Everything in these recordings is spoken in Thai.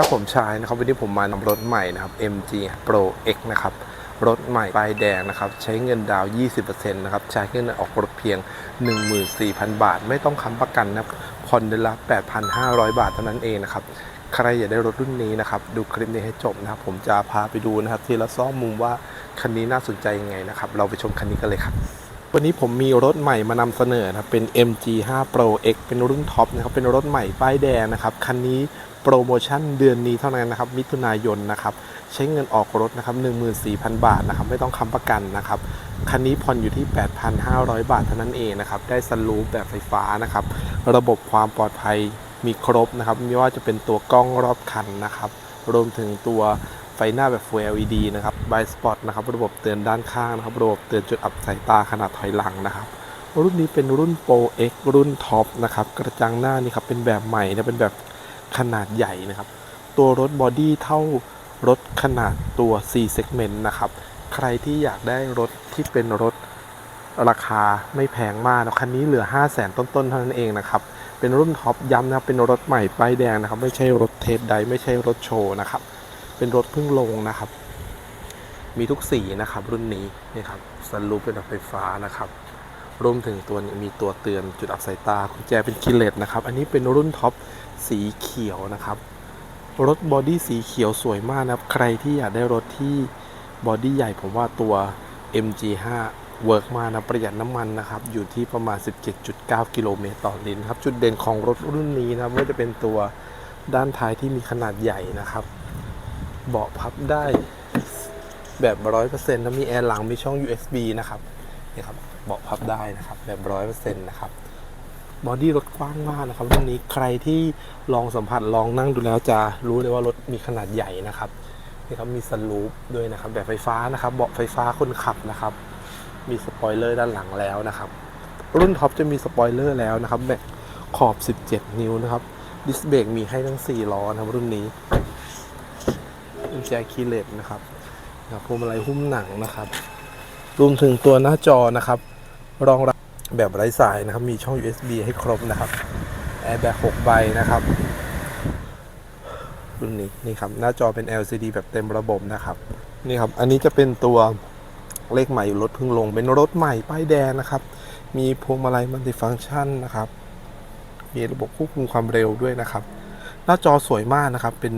ครับผมชายนะครับวันนี้ผมมานำรถใหม่นะครับ MG Pro X นะครับรถใหม่ป้ายแดงนะครับใช้เงินดาว 20%นะครับใช้เงินออกรถเพียง 14,000 บาท ไม่ต้องค้ำประกันนะครับผ่อนเดือนละ 8,500 บาทเท่านั้นเองนะครับใครอยากได้รถรุ่นนี้นะครับดูคลิปนี้ให้จบนะครับผมจะพาไปดูนะครับทีละซ่อมมุมว่าคันนี้น่าสนใจยังไงนะครับเราไปชมคันนี้กันเลยครับวันนี้ผมมีรถใหม่มานำเสนอนะครับเป็น MG5 Pro X เป็นรุ่นท็อปนะครับเป็นรถใหม่ป้ายแดงนะครับคันนี้ ปรโมชั่นเดือนนี้เท่านั้นนะครับมิถุนายนนะครับใช้เงินออกรถนะครับ14,000 บาทนะครับไม่ต้องค้ำประกันนะครับคันนี้ผ่อนอยู่ที่ 8,500 บาทเท่านั้นเองนะครับได้สลูปแบบไฟฟ้านะครับระบบความปลอดภัยมีครบนะครับไม่ว่าจะเป็นตัวกล้องรอบคันนะครับรวมถึงตัวไฟหน้าแบบ Full LED นะครับ by Spot นะครับ ระบบเตือนด้านข้างนะครับ ระบบเตือนจุดอับสายตาขนาดถอยหลังนะครับ รุ่นนี้เป็นรุ่น Pro X รุ่นท็อปนะครับ กระจังหน้านี่ครับ เป็นแบบใหม่นะ เป็นแบบ ขนาดใหญ่นะครับ ตัวรถบอดี้เท่ารถขนาดตัว4 segment นะครับ ใครที่อยากได้รถที่เป็นรถราคาไม่แพงมากนะคันนี้เหลือ 5 0 0แสนต้นๆเท่านั้นเองนะครับ เป็นรุ่นท็อปย้ำนะครับเป็นรถใหม่ป้ายแดงนะครับ ไม่ใช่รถเทสใดไม่ใช่รถโชว์นะครับ เป็นรถเพิ่งลงนะครับ มีทุกสีนะครับ รุ่นนี้นี่ครับสันลูปเป็นแบบไฟฟ้านะครับ รวมถึงตัวนี้มีตัวเตือนจุดอับสายตากุญแจเป็นคิเลตนะครับ อันนี้เป็นรุ่นท็อปสีเขียวนะครับ รถบอดี้สีเขียวสวยมากนะครับ ใครที่อยากได้รถที่บอดี้ใหญ่ผมว่าตัว MG5 เวิร์กมากนะประหยัดน้ำมันนะครับ อยู่ที่ประมาณ 17.9 กิโลเมตรต่อลิตรครับ จุดเด่นของรถรุ่นนี้นะครับว่าจะเป็นตัวด้านท้ายที่มีขนาดใหญ่นะครับ เบาะพับได้แบบร้อยเปอร์เซ็นต์แล้วมีแอร์หลังมีช่อง USB นะครับนี่ครับ เบาะพับได้นะครับ แบบร้อยเปอร์เซ็นต์นะครับบอดี้รถกว้างมากนะครับรุ่นนี้ใครที่ลองสัมผัสลองนั่งดูแล้วจะรู้เลยว่ารถมีขนาดใหญ่นะครับนี่ครับมีสลูปด้วยนะครับแบบไฟฟ้านะครับเบาะไฟฟ้าคนขับนะครับ มีสปอยเลอร์ด้านหลังแล้วนะครับ รุ่นท็อปจะมีสปอยเลอร์แล้วนะครับแบบขอบ 17 นิ้วนะครับดิสเบรกมีให้ทั้ง 4 ล้อนะครับรุ่นนี้กุญแจคีเลสนะครับนะครับพวงมาลัยหุ้มหนังนะครับ รวมถึงตัวหน้าจอนะครับ รองรับแบบไร้สายนะครับ มีช่อง USB ให้ครบนะครับแอร์แบ็ก6ใบนะครับรุ่นนี้นี่ครับ หน้าจอเป็น LCD แบบเต็มระบบนะครับ นี่ครับ อันนี้จะเป็นตัวเลขใหม่รถเพิ่งลง เป็นรถใหม่ป้ายแดงนะครับ มีพวงมาลัยมัลติฟังก์ชันนะครับ มีระบบควบคุมความเร็วด้วยนะครับ หน้าจอสวยมากนะครับ เป็น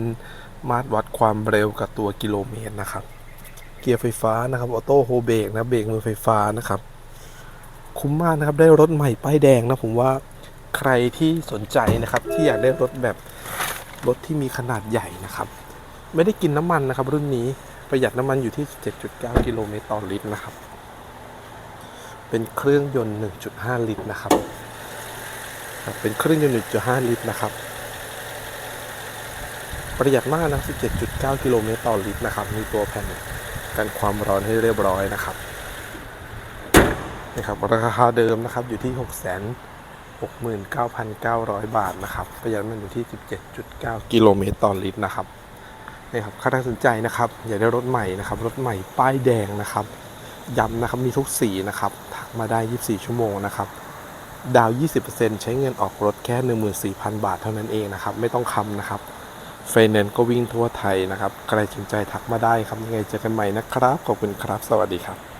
มาตรวัดความเร็วกับตัวกิโลเมตรนะครับ เกียร์ไฟฟ้านะครับ ออโต้โฮเบรกนะ เบรกมือไฟฟ้านะครับ คุ้มมากนะครับ ได้รถใหม่ป้ายแดงนะผมว่าใครที่สนใจนะครับ ที่อยากได้รถแบบรถที่มีขนาดใหญ่นะครับ ไม่ได้กินน้ำมันนะครับ รุ่นนี้ประหยัดน้ำมันอยู่ที่ 7.9 กิโลเมตรต่อลิตรนะครับ เป็นเครื่องยนต์ 1.5 ลิตรนะครับครับเป็นเครื่องยนต์ 1.5 ลิตรนะครับ ประหยัดมากนะ 17.9 กิโลเมตรต่อลิตรนะครับ มีตัวแผ่นกันความร้อนให้เรียบร้อยนะครับ นี่ครับราคาเดิมนะครับอยู่ที่669,900 บาทนะครับประหยัดมันอยู่ที่ 17.9 กิโลเมตรต่อลิตรนะครับนี่ครับใครสนใจนะครับ อยากได้รถใหม่นะครับ รถใหม่ป้ายแดงนะครับย้ำนะครับมีทุกสีนะครับทักมาได้ 24 ชั่วโมงนะครับดาว 20%ใช้เงินออกรถแค่ 14,000 บาทเท่านั้นเองนะครับ ไม่ต้องคำนะครับไฟแนนซ์ก็วิ่งทั่วไทยนะครับ ใครสนใจทักมาได้ครับยังไงเจอกันใหม่นะครับ ขอบคุณครับ สวัสดีครับ